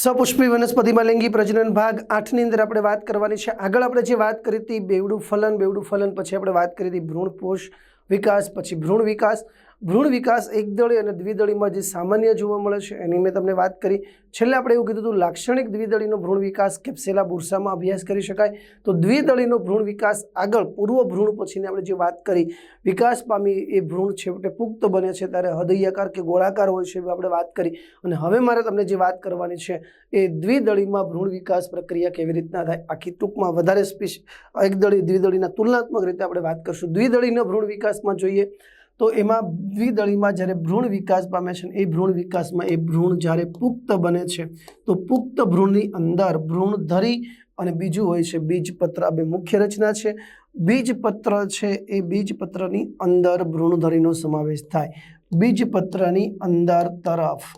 સપુષ્પી વનસ્પતિમાં લિંગી પ્રજનન ભાગ આઠની અંદર આપણે વાત કરવાની છે. આગળ આપણે જે વાત કરી હતી બેવડું ફલન બેવડું ફલન, પછી આપણે વાત કરી હતી ભ્રૂણપોષ વિકાસ, પછી ભ્રૂણ વિકાસ. ભ્રૂણ વિકાસ એકદળી અને દ્વિદળીમાં જે સામાન્ય જોવા મળે છે, એની મેં તમને વાત કરી. છેલ્લે આપણે એવું કીધું હતું, લાક્ષણિક દ્વિદળીનો ભ્રૂણ વિકાસ કેપ્સેલા બુરસામાં અભ્યાસ કરી શકાય. તો દ્વિદળીનો ભ્રૂણ વિકાસ આગળ, પૂર્વ ભ્રૂણ પછીની આપણે જે વાત કરી, વિકાસ પામી એ ભ્રૂણ છેવટે પુખ્ત બને છે, ત્યારે હૃદયાકાર કે ગોળાકાર હોય છે આપણે વાત કરી. અને હવે મારે તમને જે વાત કરવાની છે, એ દ્વિદળીમાં ભ્રૂણ વિકાસ પ્રક્રિયા કેવી રીતના થાય? આખી ટૂંકમાં વધારે સ્પેશ એકદળી દ્વિદળીના તુલનાત્મક રીતે આપણે વાત કરશું. દ્વિદળીના ભ્રૂણ વિકાસમાં જોઈએ તો એમાં દ્વિદળીમાં જ્યારે ભ્રૂણ વિકાસ પામે છે એ ભ્રૂણ વિકાસમાં એ ભ્રૂણ જ્યારે પુખ્ત બને છે, તો પુખ્ત ભ્રૂણની અંદર ભ્રૂણ ધરી અને બીજું હોય છે બીજપત્ર. આ બે મુખ્ય રચના છે. બીજપત્ર છે એ બીજપત્રની અંદર ભ્રૂણધરીનો સમાવેશ થાય. બીજપત્રની અંદર તરફ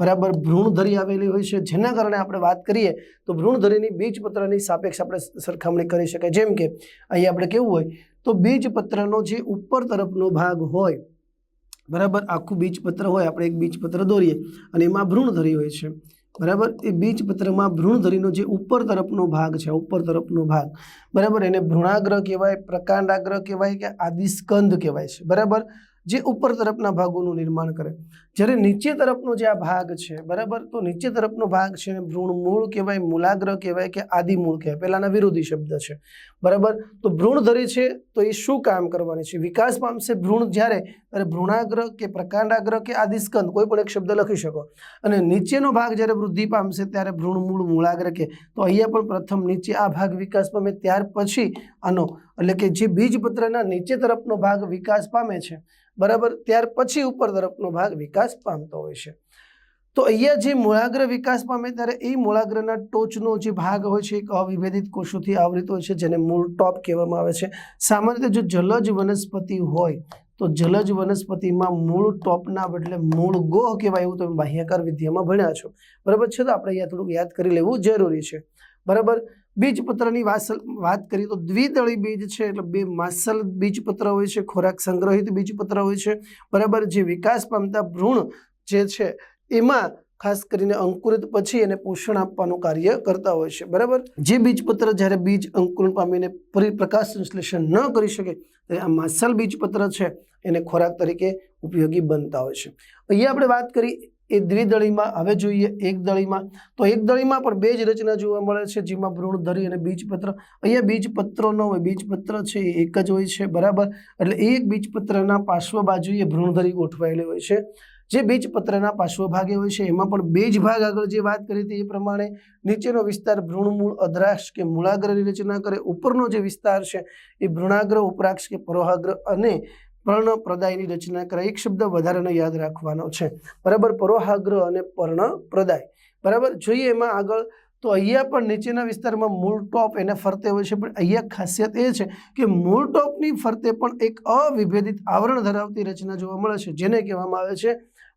બરાબર ભ્રૂણધરી આવેલી હોય છે. જેના કારણે આપણે વાત કરીએ તો ભ્રૂણધરીની બીજપત્રની સાપેક્ષ આપણે સરખામણી કરી શકાય. જેમ કે અહીં આપણે કેવું હોય તો બીજપત્રનો જે ઉપર તરફનો ભાગ હોય, બરાબર? આખું બીજપત્ર હોય, આપણે એક બીજપત્ર દોરીએ અને એમાં ભ્રૂણધરી હોય છે. બરાબર? એ બીજપત્રમાં ભ્રૂણધરીનો જે ઉપર તરફનો ભાગ છે ઉપર તરફનો ભાગ, બરાબર? એને ભ્રૂણાગ્રહ કહેવાય પ્રકાંડાગ્રહ કહેવાય કે આદિસ્કંદ કહેવાય છે, બરાબર? જે ઉપર તરફના ભાગોનું નિર્માણ કરે. જ્યારે નીચે તરફનો જે આ ભાગ છે, બરાબર? તો નીચે તરફનો ભાગ છે ભ્રૂણ મૂળ કહેવાય મૂલાગ્રહ કહેવાય કે આદિમૂળ કહેવાય. પહેલાંના વિરોધી શબ્દ છે. બરાબર? તો ભ્રૂણધરી છે, તો એ શું કામ કરવાની છે? વિકાસ પામશે ભ્રૂણ જ્યારે, ત્યારે ભ્રૂણાગ્રહ કે પ્રકાંડાગ્રહ કે આદિસ્કંદ, કોઈ પણ એક શબ્દ લખી શકો. અને નીચેનો ભાગ જ્યારે વૃદ્ધિ પામશે ત્યારે ભ્રૂણ મૂળ મૂળાગ્ર કે. તો અહીંયા પણ પ્રથમ નીચે આ ભાગ વિકાસ પામે, ત્યાર પછી આનો, એટલે કે જે બીજપત્રના નીચે તરફનો ભાગ વિકાસ પામે છે, બરાબર? ત્યાર પછી ઉપર તરફનો ભાગ વિકાસ પામતો હોય છે. તો અહીંયા જે મૂળાગ્ર વિકાસ પામે ત્યારે એ મૂળાગ્રના ટોચનો જે ભાગ હોય છે, એક અવિભેદિત કોષોથી આવૃત હોય છે, જેને મૂળ ટોપ કહેવામાં આવે છે. સામાન્ય રીતે જો જલજ વનસ્પતિ હોય, તો જલજ વનસ્પતિમાં મૂળ ટોપના બદલે મૂળ ગોહ કહેવાય એવું તમે બાહ્યકાર વિદ્યામાં ભણ્યા છો. બરાબર છે? તો આપણે અહીંયા થોડુંક યાદ કરી લેવું જરૂરી છે. બરાબર? બીજપત્રની વાત કરીએ તો દ્વિદળી બીજ છે, એટલે બે માસલ બીજપત્ર હોય છે, ખોરાક સંગ્રહિત બીજપત્ર હોય છે. બરાબર? જે વિકાસ પામતા ભ્રૂણ જે છે એમાં ખાસ કરીને અંકુરિત પછી એને પોષણ આપવાનું કાર્ય કરતા હોય છે. બરાબર? જે બીજપત્ર જ્યારે બીજ અંકુરણ પામીને પરિપ્રકાશ સંશ્લેષણ ન કરી શકે, ત્યારે આ માસલ બીજપત્ર છે, એને ખોરાક તરીકે ઉપયોગી બનતા હોય છે. અહીંયા આપણે વાત કરી એ દ્વિદળીમાં, હવે જોઈએ એક દળીમાં. તો એક દળીમાં પણ બે જ રચના જોવા મળે છે, જેમાં ભ્રૂણધરી અને બીજપત્ર. અહીંયા બીજપત્રો ન હોય, બીજપત્ર છે એ એક જ હોય છે, બરાબર? એટલે એક બીજપત્રના પાર્શ્વ બાજુએ ભ્રૂણધરી ગોઠવાયેલી હોય છે. જે બીજપત્રના પાર્શ્વ ભાગે હોય છે, એમાં પણ બીજ ભાગ આગળ જે વાત કરી હતી એ પ્રમાણે નીચેનો વિસ્તાર ભ્રૂણમૂળ, અદ્રાક્ષ કે મૂળાગ્રની રચના કરે. ઉપરનો જે વિસ્તાર છે એ ભ્રૂણાગ્ર, ઉપરાક્ષ કે પરોહાગ્ર અને પર્ણપ્રદાયની રચના કરે. એક શબ્દ વધારાનો યાદ રાખવાનો છે. બરાબર, પરોહાગ્ર અને પર્ણપ્રદાય. બરાબર? જોઈએ એમાં આગળ. તો અહીંયા પણ નીચેના વિસ્તારમાં મૂળ ટોપ એને ફરતે હોય છે, પણ અહીંયા ખાસિયત એ છે કે મૂળ ટોપની ફરતે પણ એક અવિભેદિત આવરણ ધરાવતી રચના જોવા મળે છે, જેને કહેવામાં આવે છે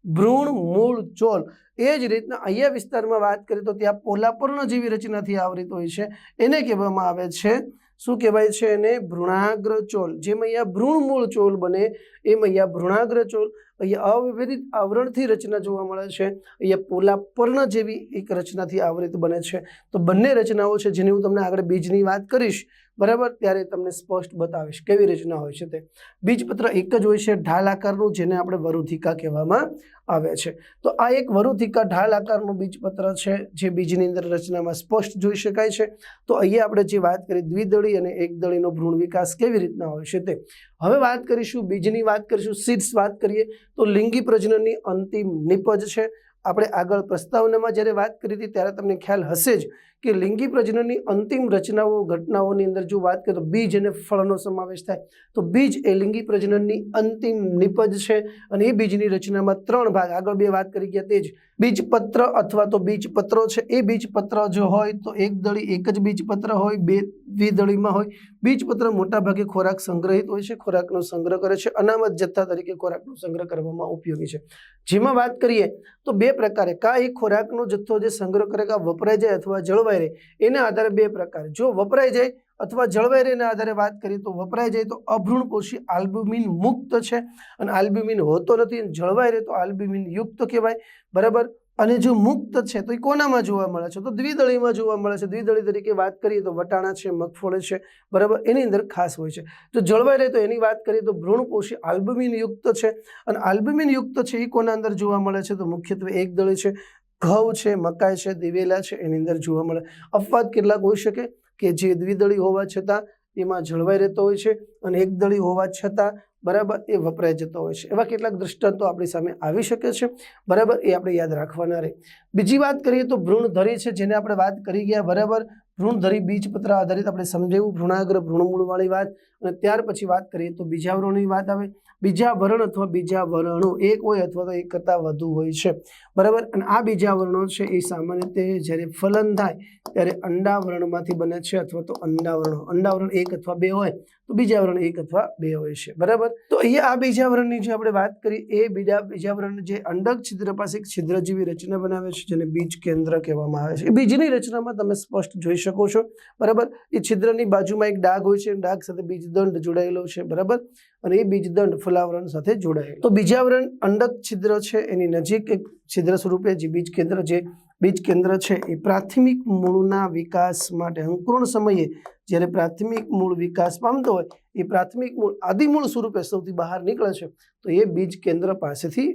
ભ્રૂણ, મૂળ, ચોલ એ જ રીતના અહીંયા વિસ્તારમાં વાત કરીએ તો ત્યાં પોલાપર્ણ જેવી રચનાથી આવરિત હોય છે. એને કહેવામાં આવે છે, શું કહેવાય છે એને? ભ્રૂણાગ્ર ચોલ. જેમ અહીંયા ભ્રૂણ, મૂળ, ચોલ બને, એમ અહીંયા ભ્રૂણાગ્ર ચોલ. અહીંયા અવિભેદિત આવરણથી રચના જોવા મળે છે. અહીંયા પોલાપર્ણ જેવી એક રચનાથી આવરિત બને છે. તો બંને રચનાઓ છે જેની હું તમને આગળ બીજની વાત કરીશ. બરાબર? ત્યારે તમને સ્પષ્ટ બતાવીશ કેવી રચના હોય છે તે. બીજપત્ર એક જ હોય છે, ઢાલ આકારનું, જેને આપણે વરુધિકા કહેવામાં આવે છે. તો આ એક વરુધિકા ઢાલ આકારનું બીજપત્ર છે, જે બીજની અંદર રચનામાં સ્પષ્ટ જોઈ શકાય છે. તો અહીંયા આપણે જે વાત કરી, દ્વિદળી અને એકદળીનો ભ્રૂણ વિકાસ કેવી રીતના હોય છે તે. હવે વાત કરીશું, બીજની વાત કરીશું સીડ્સ વાત કરીએ, તો લિંગી પ્રજનનની અંતિમ નિપજ છે. આપણે આગળ પ્રસ્તાવનામાં જ્યારે વાત કરી હતી, ત્યારે તમને ખ્યાલ હશે જ કે લિંગી પ્રજનનની અંતિમ રચનાઓ ઘટનાઓની અંદર જો વાત કરીએ તો બીજ અને ફળનો સમાવેશ થાય. તો બીજ એ લિંગી પ્રજનનની અંતિમ નિપજ છે અને એ બીજની રચનામાં ત્રણ ભાગ. આગળ બે વાત કરી ગયા તે જ. બીજપત્ર અથવા તો બીજપત્રો છે. એ બીજપત્ર જો હોય તો એક દળી એક જ બીજપત્ર હોય, બે દ્વિદળીમાં હોય. બીજપત્ર મોટાભાગે ખોરાક સંગ્રહિત હોય છે, ખોરાકનો સંગ્રહ કરે છે. અનામત જથ્થા તરીકે ખોરાકનો સંગ્રહ કરવામાં ઉપયોગી છે. જેમાં વાત કરીએ તો બે પ્રકારે. કાં એ ખોરાકનો જથ્થો જે સંગ્રહ કરે, કાં વપરાય જાય અથવા જળવાઈ રહે, એના આધારે બે પ્રકાર. જો વપરાઈ જાય અથવા જળવાઈ રહેના આધારે વાત કરીએ તો વપરાઈ જાય તો અભ્રૂણપોષી આલ્બ્યુમિન મુક્ત છે. અને આલ્બ્યુમિન હોતો નથી અને જળવાઈ રહે તો આલ્બ્યુમિન યુક્ત કહેવાય. બરાબર? અને જો મુક્ત છે તો એ કોનામાં જોવા મળે છે? તો દ્વિદળીમાં જોવા મળે છે. દ્વિદળી તરીકે વાત કરીએ તો વટાણા છે, મગફળી છે. બરાબર? એની અંદર ખાસ હોય છે. જો જળવાઈ રહે તો એની વાત કરીએ તો ભ્રૂણપોષી આલ્બમિન યુક્ત છે. અને આલ્બુમિન યુક્ત છે એ કોના અંદર જોવા મળે છે? તો મુખ્યત્વે એક દળી છે. ઘઉં છે, મકાઈ છે, દિવેલા છે, એની અંદર જોવા મળે. અપવાદ કેટલાક હોઈ શકે કે જે દ્વિદળી હોવા છતાં એમાં જળવાઈ રહેતો હોય છે અને એકદળી હોવા છતાં બરાબર એ વપરાઈ જતો હોય છે. એવા કેટલાક દૃષ્ટાંતો આપણી સામે આવી શકે છે. બરાબર એ આપણે યાદ રાખવાના રહે. બીજી વાત કરીએ તો ભ્રૂણધરી છે, જેને આપણે વાત કરી ગયા બરાબર ભ્રૂણધરી બીજપત્ર આધારિત આપણે સમજાવ્યું ભ્રૂણાગ્ર ભ્રૂણમૂળવાળી વાત. અને ત્યાર પછી વાત કરીએ તો બીજા વરણની વાત આવે. બીજા વરણ અથવા બીજા વરણો એક હોય અથવા તો એક કરતાં વધુ હોય છે. બરાબર? અને આ બીજા વર્ણો છે એ સામાન્ય રીતે જ્યારે ફલન થાય, ત્યારે અંડાવરણમાંથી બને છે અથવા તો અંડાવરણો. અંડાવરણ એક અથવા બે હોય, તો બીજા વરણ એક અથવા બે હોય છે. બરાબર? તો અહીંયા આ બીજા વરણની જે આપણે વાત કરી, એ બીજા બીજા વરણ જે અંડક છિદ્ર પાસે એક છિદ્ર જેવી રચના બનાવે છે, જેને બીજ કેન્દ્ર કહેવામાં આવે છે. એ બીજની રચનામાં તમે સ્પષ્ટ જોઈ શકો છો. બરાબર? એ છિદ્રની બાજુમાં એક ડાઘ હોય છે. ડાઘ સાથે બીજદંડ જોડાયેલો છે. બરાબર? અને એ બીજદંડ ફલાવરણ સાથે જોડાયેલો. તો બીજાવરણ અંડક છિદ્ર છે. એની નજીક એક છિદ્ર સ્વરૂપે જે બીજ કેન્દ્ર જે બીજ કેન્દ્ર છે, એ પ્રાથમિક મૂળના વિકાસ માટે અંકુરણ સમયે જ્યારે પ્રાથમિક મૂળ વિકાસ પામતો હોય, એ પ્રાથમિક મૂળ આદિમૂળ સ્વરૂપે સૌથી બહાર નીકળે છે. તો એ બીજ કેન્દ્ર પાસેથી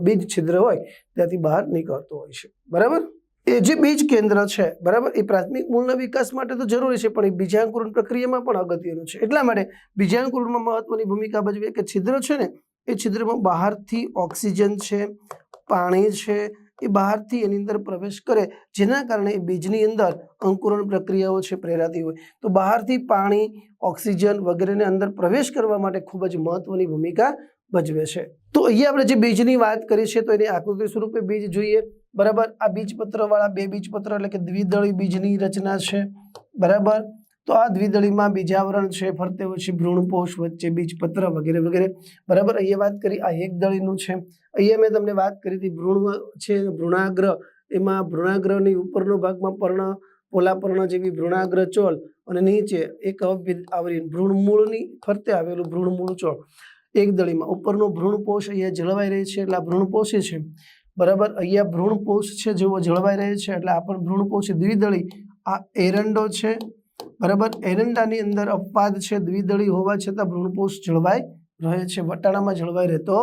બીજ છિદ્ર હોય, ત્યાંથી બહાર નીકળતો હોય છે. બરાબર? એ જે બીજ કેન્દ્ર છે, બરાબર? એ પ્રાથમિક મૂળના વિકાસ માટે તો જરૂરી છે, પણ એ બીજાંકુરણ પ્રક્રિયામાં પણ અગત્યનું છે. એટલા માટે બીજાંકુરણમાં મહત્વની ભૂમિકા ભજવે કે છિદ્ર છે ને, એ છિદ્રમાં બહારથી ઓક્સિજન છે, પાણી છે, એ બહારથી એની અંદર પ્રવેશ કરે, જેના કારણે એ બીજની અંદર અંકુરણ પ્રક્રિયાઓ છે પ્રેરાતી હોય. તો બહારથી પાણી, ઓક્સિજન વગેરેને અંદર પ્રવેશ કરવા માટે ખૂબ જ મહત્વની ભૂમિકા ભજવે છે. તો અહીંયા આપણે જે બીજની વાત કરી છે, તો એની આકૃતિ સ્વરૂપે બીજ જોઈએ. બરાબર? આ બીજપત્રવાળા બે બીજપત્ર એટલે કે દ્વિદળી બીજની રચના છે. બરાબર? તો આ દ્વિદળીમાં બીજાવરણ છે, ફરતે હોય ભ્રૂણપોષ વચ્ચે બીજપત્ર વગેરે વગેરે. બરાબર? અહીંયા વાત કરી આ એક દળીનું છે. અહીંયા મેં તમને વાત કરી હતી ભ્રૂણ છે, ભ્રૂણાગ્ર. એમાં ભ્રૂણાગ્રહની ઉપરનો ભાગમાં પર્ણ, પોલાપર્ણ જેવી ભ્રૂણાગ્ર ચોલ અને નીચે એક આવરી ભ્રૂણમૂળની ફરતે આવેલું ભ્રૂણમૂળ ચોળ એક દળીમાં ઉપરનો ભ્રૂણપોષ અહીંયા જળવાઈ રહે છે, એટલે આ ભ્રૂણપોષે છે. બરાબર? અહીંયા ભ્રૂણપોષ છે જેવો જળવાઈ રહે છે, એટલે આ પણ ભ્રૂણપોષ દ્વિદળી, આ એરંડો છે. બરાબર? એરંડાની અંદર અપવાદ છે, દ્વિદળી હોવા છતાં ભ્રૂણપોષ જળવાઈ રહે છે, વટાણામાં જળવાઈ રહેતો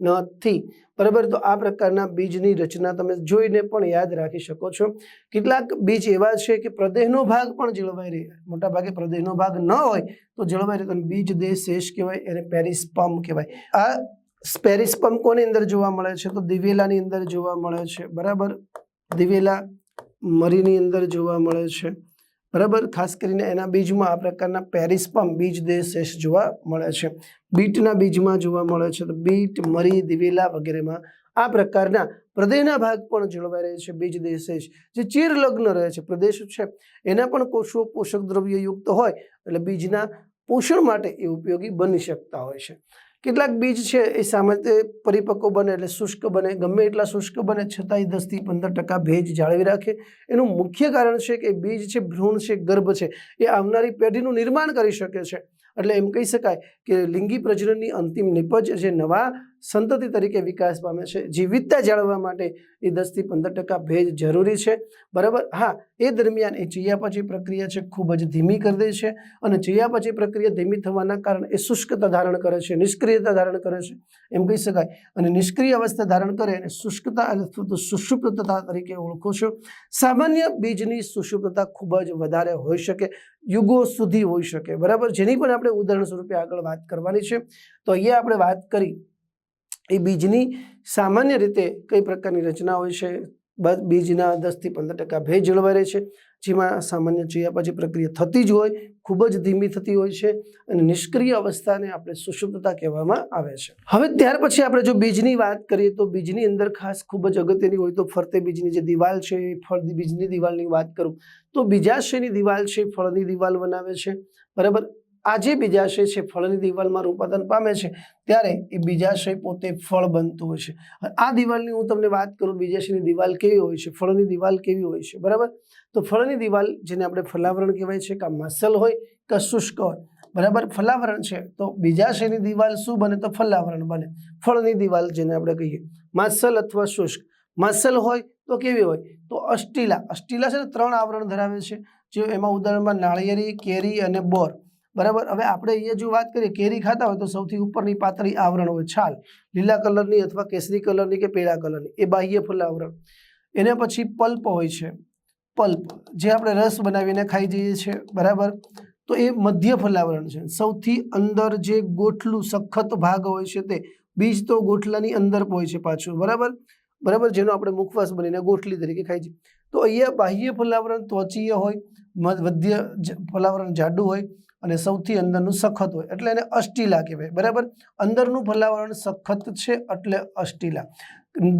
નથી. બરાબર? તો આ પ્રકારના બીજની રચના તમે જોઈને પણ યાદ રાખી શકો છો. કેટલાક બીજ એવા છે કે પ્રદેહનો ભાગ પણ જળવાઈ રહે. મોટા ભાગે પ્રદેહનો ભાગ ન હોય તો જળવાઈ રહે બીજ દેહ શેષ કહેવાય, એને પેરિસ્પમ કહેવાય. આ પેરિસ્પમ કોની અંદર જોવા મળે છે તો દિવેલાની અંદર જોવા મળે છે. બરાબર? દિવેલા મરીની અંદર જોવા મળે છે. બરાબર? ખાસ કરીને એના બીજમાં આ પ્રકારના પેરિસ્પમ બીજ દેહ જોવા મળે છે. બીટના બીજમાં જોવા મળે છે તો બીટ, મરી, દિવેલા વગેરેમાં આ પ્રકારના હૃદયના ભાગ પણ જળવાઈ રહે છે બીજ દેહ શેષ જે ચીરલગ્ન રહે છે. પ્રદેશ છે? એના પણ કોષો પોષક દ્રવ્ય યુક્ત હોય એટલે બીજના પોષણ માટે એ ઉપયોગી બની શકતા હોય છે. કેટલાક બીજ છે એ સામાન્ય પરિપક્વ બને એટલે શુષ્ક બને. ગમે એટલા શુષ્ક બને, છતાંય દસથી પંદર ટકા ભેજ જાળવી રાખે. એનું મુખ્ય કારણ છે કે બીજ છે, ભ્રૂણ છે, ગર્ભ છે, એ આવનારી પેઢીનું નિર્માણ કરી શકે છે. એટલે એમ કહી શકાય કે લિંગી પ્રજનનની અંતિમ નિપજ જે નવા સંતતિ તરીકે વિકાસ પામે છે. જીવિતતા જાળવવા માટે એ દસથી પંદર ટકા ભેજ જરૂરી છે. બરાબર? હા, એ દરમિયાન એ ચૈયાપચી પ્રક્રિયા છે, ખૂબ જ ધીમી કરી દે છે અને ચૈયાપચી પ્રક્રિયા ધીમી થવાના કારણે એ શુષ્કતા ધારણ કરે છે, નિષ્ક્રિયતા ધારણ કરે છે. એમ કહી શકાય. અને નિષ્ક્રિય અવસ્થા ધારણ કરે અને શુષ્કતા અથવા સુષુપ્તતા તરીકે ઓળખો છો. સામાન્ય બીજની સુષુપ્તતા ખૂબ જ વધારે હોઈ શકે, યુગો સુધી હોઈ શકે. બરાબર? જેની પણ આપણે ઉદાહરણ સ્વરૂપે આગળ વાત કરવાની છે. તો અહીંયા આપણે વાત કરી એ બીજની સામાન્ય રીતે કઈ પ્રકારની રચના હોય છે? બીજના દસથી પંદર ટકા ભેજ જળવાઈ રહે છે, જેમાં સામાન્ય ચયાપચી પ્રક્રિયા થતી જ હોય, ખૂબ જ ધીમી થતી હોય છે અને નિષ્ક્રિય અવસ્થાને આપણે સુષુપ્તતા કહેવામાં આવે છે. હવે ત્યાર પછી આપણે જો બીજની વાત કરીએ તો બીજની અંદર ખાસ ખૂબ જ અગત્યની હોય તો ફરતે બીજની જે દિવાલ છે, એ ફળ બીજની દિવાલની વાત કરું, તો બીજાશયની દિવાલ છે ફળની દિવાલ બનાવે છે, બરાબર? આ જે બીજાશય છે, ફળની દિવાલમાં રૂપાંતર પામે છે, ત્યારે એ બીજાશય પોતે ફળ બનતું હોય છે. આ દિવાલની હું તમને વાત કરું બીજાશયની દિવાલ કેવી હોય છે, ફળની દિવાલ કેવી હોય છે, બરાબર? તો ફળની દિવાલ જેને આપણે ફલાવરણ કહેવાય છે, કાં માસલ હોય, કાં શુષ્ક હોય, બરાબર? ફલાવરણ છે, તો બીજાશયની દિવાલ શું બને? તો ફલાવરણ બને. ફળની દિવાલ જેને આપણે કહીએ, માસલ અથવા શુષ્ક. માસલ હોય તો કેવી હોય? તો અષ્ટિલા. અષ્ટિલા છે ને ત્રણ આવરણ ધરાવે છે જે એમાં ઉદાહરણમાં નાળિયેરી, કેરી અને બોર. બરાબર? હવે આપણે અહીંયા જો વાત કરીએ, કેરી ખાતા હોય તો સૌથી ઉપરની પાતળી આવરણ હોય છાલ, લીલા કલરની અથવા કેસરી કલરની કે પીળા કલરની, એ બાહ્ય ફલાવરણ એના પછી પલ્પ હોય છે. પલ્પ, જે આપણે રસ બનાવીને ખાઈ જઈએ છીએ, બરાબર? તો એ મધ્ય ફલાવરણ છે. સૌથી અંદર જે ગોઠલું સખત ભાગ હોય છે તે, બીજ તો ગોઠલાની અંદર હોય છે પાછું, બરાબર? બરાબર? જેનો આપણે મુખવાસ બનીને ગોઠલી તરીકે ખાઈ છીએ તો અહીંયા બાહ્ય ફલાવરણ ત્વચીય હોય મધ- મધ્ય ફલાવરણ જાડું હોય અને સૌથી અંદરનું સખત હોય, એટલે એને અષ્ટિલા કહેવાય, બરાબર? અંદરનું ફલાવરણ સખત છે એટલે અષ્ટિલા.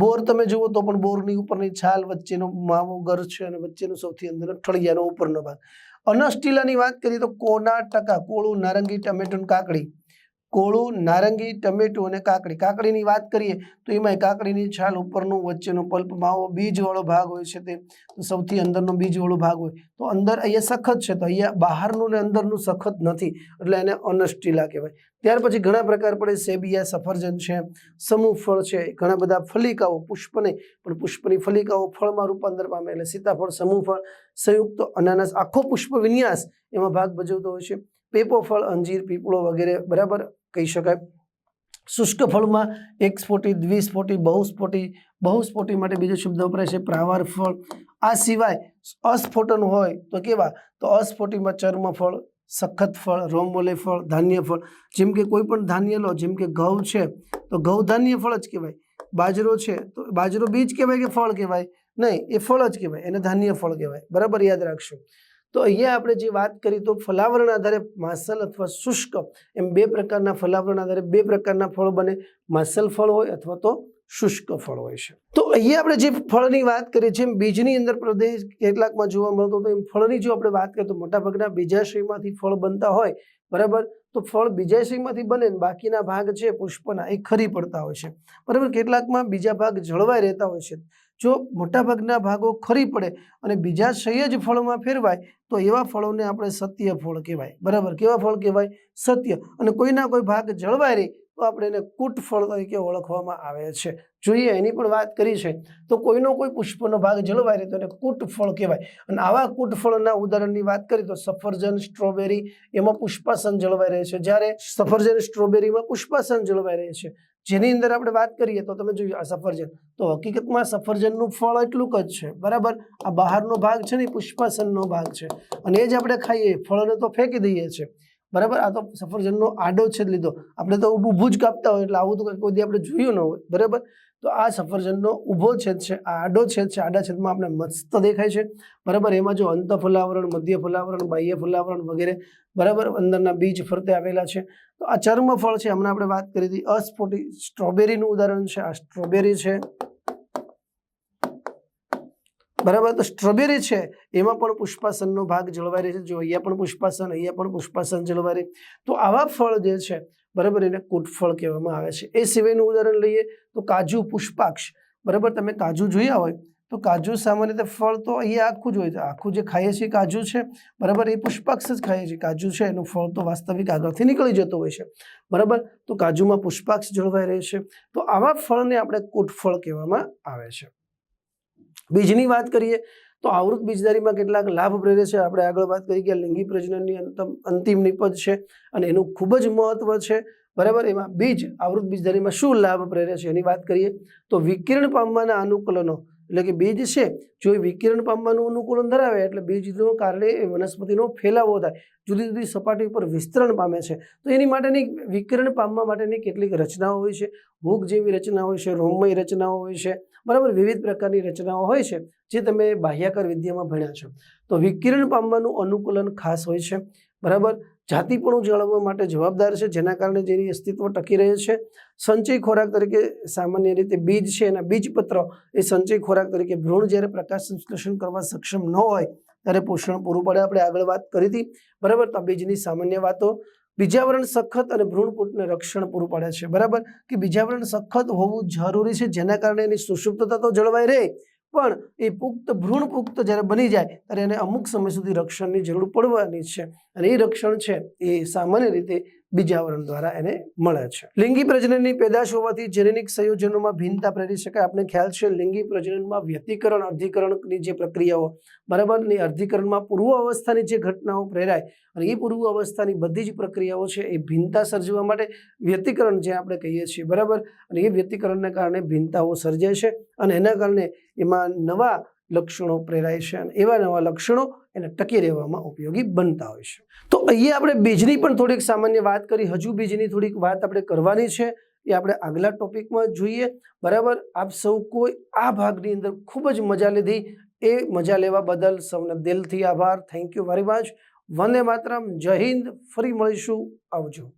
બોર તમે જુઓ તો પણ બોરની ઉપરની છાલ વચ્ચેનો માવો ગર છે અને વચ્ચેનું સૌથી અંદર ઠળિયાનો ઉપરનો ભાગ. અનઅષ્ટિલાની વાત કરીએ તો કોના ટકા? કોળું, નારંગી, ટમેટું કાકડી. કોળું, નારંગી, ટમેટું અને કાકડી. કાકડીની વાત કરીએ તો એમાંય કાકડીની છાલ ઉપરનું, વચ્ચેનો પલ્પ માવો બીજવાળો ભાગ હોય છે તે. સૌથી અંદરનો બીજવાળો ભાગ હોય. તો અંદર અહીંયા સખત છે તો અહીંયા બહારનું ને અંદરનું સખત નથી. એટલે એને અનસ્ટીલા કહેવાય. ત્યાર પછી ઘણા પ્રકાર પડે. સેબિયા, સફરજન છે, સમૂહ ફળ છે. ઘણા બધા ફલિકાઓ, પુષ્પ નહીં, પણ પુષ્પની ફલિકાઓ ફળમાં રૂપાંતર પામે. એટલે સીતાફળ, સમૂહ ફળ, સંયુક્ત અનાનસ, આખો પુષ્પ વિન્યાસ એમાં ભાગ ભજવતો હોય છે. પેપો ફળ, અંજીર, પીપળો વગેરે, બરાબર? કહી શકાય. શુષ્ક ફળમાં એક સ્ફોટી દ્વિસ્ફોટી બહુસ્ફોટી બહુસ્ફોટી માટે બીજો શબ્દ વપરાય છે પ્રાવાર ફળ. આ સિવાય અસ્ફોટન હોય તો કેવા? તો અસ્ફોટીમાં ચર્મ ફળ, સખત ફળ રોમોલે ફળ, ધાન્ય ફળ. જેમ કે કોઈ પણ ધાન્ય લો, જેમ કે ઘઉં છે, તો ઘઉં ધાન્ય ફળ જ કહેવાય. બાજરો છે, તો બાજરો બીજ કહેવાય કે ફળ કહેવાય? નહીં, એ ફળ જ કહેવાય, એને ધાન્ય ફળ કહેવાય. બરાબર યાદ રાખશો. તો અહીંયા આપણે જે વાત કરી, તો ફલાવરણ આધારે માસલ અથવા શુષ્ક, એમ બે પ્રકારના ફલાવરણ આધારે બે પ્રકારના ફળ બને. માસલ ફળ હોય અથવા તો શુષ્ક ફળ હોય છે. તો અહીંયા આપણે જે ફળની વાત કરીએ છીએ, એમ બીજની અંદર પ્રદેશ કેટલાકમાં જોવા મળતો તો એમ ફળની જો આપણે વાત કરીએ તો મોટાભાગના બીજાશયમાંથી ફળ બનતા હોય, બરાબર? તો ફળ બીજાશયમાંથી બને બાકીના ભાગ છે પુષ્પના, એ ખરી પડતા હોય છે. બરાબર? કેટલાકમાં બીજા ભાગ જળવાઈ રહેતા હોય છે. જો મોટાભાગના ભાગો ખરી પડે અને બીજા શય જ ફળમાં ફેરવાય, તો એવા ફળોને આપણે સત્ય ફળ કહેવાય. બરાબર? કેવા ફળ કહેવાય? સત્ય. અને કોઈના કોઈ ભાગ જળવાય રહે તો આપણે એને કૂટ ફળ તરીકે ઓળખવામાં આવે છે. જોઈએ, એની પણ વાત કરી છે. તો કોઈનો કોઈ પુષ્પનો ભાગ જળવાય રહે તો એને કૂટ ફળ કહેવાય. અને આવા કૂટ ફળના ઉદાહરણની વાત કરીએ તો સફરજન, સ્ટ્રોબેરી, એમાં પુષ્પાસન જળવાઈ રહે છે. જ્યારે સફરજન, સ્ટ્રોબેરીમાં પુષ્પાસન જળવાઈ રહે છે જેની અંદર આપણે વાત કરીએ તો તમે જોયું આ સફરજન. તો હકીકતમાં સફરજનનું ફળ એટલું જ છે. બરાબર? આ બહારનો ભાગ છે ને પુષ્પાસનનો ભાગ છે. અને એ જ આપણે ખાઈએ, ફળને તો ફેંકી દઈએ છીએ. બરાબર? આ તો સફરજનનો આડો છેદ લીધો. આપણે તો ઊભું જ કાપતા હોય એટલે આવું તો કોઈ દી આપણે જોયું ન હોય. બરાબર? તો આ સફરજનનો ઊભો છેદ છે, આ આડો છેદ છે, આડા છેદમાં આપણે મસ્ત દેખાય છે. બરાબર? એમાં જો અંત ફલાવરણ, મધ્ય ફલાવરણ, બાહ્ય ફલાવરણ વગેરે બરાબર અંદરના બીજ ફરતે આવેલા છે. તો આ ચર્મ ફળ છે, હમણાં આપણે વાત કરી હતી અસ્ફોટી સ્ટ્રોબેરીનું ઉદાહરણ છે. આ સ્ટ્રોબેરી છે. બરાબર? તો સ્ટ્રોબેરી છે, એમાં પણ પુષ્પાસનનો ભાગ જળવાઈ રહે છે. જો અહીંયા પણ પુષ્પાસન, અહીંયા પણ પુષ્પાસન જળવાઈ રહે. તો આવા ફળ જે છે, બરાબર, એને કૂટફળ કહેવામાં આવે છે. એ સિવાયનું ઉદાહરણ લઈએ તો કાજુ પુષ્પાક્ષ. બરાબર, તમે કાજુ જોયા હોય, તો કાજુ સામાન્ય રીતે ફળ તો અહીંયા આખું જ હોય છે. આખું જે ખાઈએ છીએ કાજુ છે, બરાબર, એ પુષ્પાક્ષ જ ખાઈએ છીએ. કાજુ છે, એનું ફળ તો વાસ્તવિક આગળથી નીકળી જતું હોય છે. બરાબર, તો કાજુમાં પુષ્પાક્ષ જળવાઈ રહે છે. તો આવા ફળને આપણે કૂટફળ કહેવામાં આવે છે. બીજની વાત કરીએ તો આવૃત બીજદારીમાં કેટલાક લાભ પ્રેરે છે. આપણે આગળ વાત કરી કે લિંગી પ્રજનનની અંતમ અંતિમ નિપજ છે અને એનું ખૂબ જ મહત્વ છે. બરાબર? એમાં બીજ, આવૃત બીજદારીમાં શું લાભ પ્રેરે છે એની વાત કરીએ તો વિકિરણ પામવાના અનુકૂલનો, એટલે કે બીજ છે, જો એ વિકિરણ પામવાનું અનુકૂલન ધરાવે એટલે બીજનો કારણે એ વનસ્પતિનો ફેલાવો થાય. જુદી જુદી સપાટી ઉપર વિસ્તરણ પામે છે. તો એની માટેની વિકિરણ પામવા માટેની કેટલીક રચનાઓ હોય છે. ભૂખ જેવી રચના હોય છે રોમમય રચનાઓ હોય છે. બરાબર, વિવિધ પ્રકારની રચનાઓ હોય છે, જે તમે બાહ્યાકાર વિદ્યામાં ભણ્યા છો. તો વિકિરણ પામવાનું અનુકૂલન ખાસ હોય છે, બરાબર? જાતિપણું જાળવવા માટે જવાબદાર છે, જેના કારણે જેની અસ્તિત્વ ટકી રહે છે. સંચય ખોરાક તરીકે સામાન્ય રીતે બીજ છે, એના બીજપત્ર એ સંચય ખોરાક તરીકે ભ્રૂણ જ્યારે પ્રકાશ સંશ્લેષણ કરવા સક્ષમ ન હોય, ત્યારે પોષણ પૂરું પડે. આપણે આગળ વાત કરી હતી, બરાબર? તો બીજની સામાન્ય વાતો. બીજાવરણ સખત અને ભ્રૂણપુટને રક્ષણ પૂરું પાડે છે. બરાબર? કે બીજાવરણ સખત હોવું જરૂરી છે, જેના કારણે એની સુષુપ્તતા તો જળવાઈ રહે, પણ એ પુખ્ત ભ્રૂણ પુખ્ત જ્યારે બની જાય, ત્યારે એને અમુક સમય સુધી રક્ષણની જરૂર પડવાની છે. અને એ રક્ષણ છે, એ સામાન્ય રીતે બીજાવરણ દ્વારા એને મળે છે. લિંગી પ્રજનનની પેદાશ હોવાથી જનનિક સંયોજનોમાં ભિન્નતા પ્રેરી શકાય. આપણે ખ્યાલ છે, લિંગી પ્રજનનમાં વ્યતિકરણ અર્ધીકરણની જે પ્રક્રિયાઓ, બરાબર? ને અર્ધીકરણમાં પૂર્વ અવસ્થાની જે ઘટનાઓ પ્રેરાય અને એ પૂર્વ અવસ્થાની બધી જ પ્રક્રિયાઓ છે, એ ભિન્નતા સર્જવા માટે વ્યતિકરણ જે આપણે કહીએ છીએ, બરાબર? અને એ વ્યતિકરણને કારણે ભિન્નતાઓ સર્જાય છે અને એના કારણે એમાં નવા લક્ષણો પ્રેરાય છે અને એવા નવા લક્ષણો એને ટકી રહેવામાં ઉપયોગી બનતા હોય છે. તો અહીંયા આપણે બીજની પણ થોડીક સામાન્ય વાત કરી. હજુ બીજની થોડીક વાત આપણે કરવાની છે. એ આપણે આગલા ટોપિકમાં જોઈએ. બરાબર? આપ સૌ કોઈ આ ભાગની અંદર ખૂબ જ મજા લીધી. એ મજા લેવા બદલ સૌને દિલથી આભાર. Thank you very much Vande Mataram. Jai Hind. ફરી મળીશું. આવજો.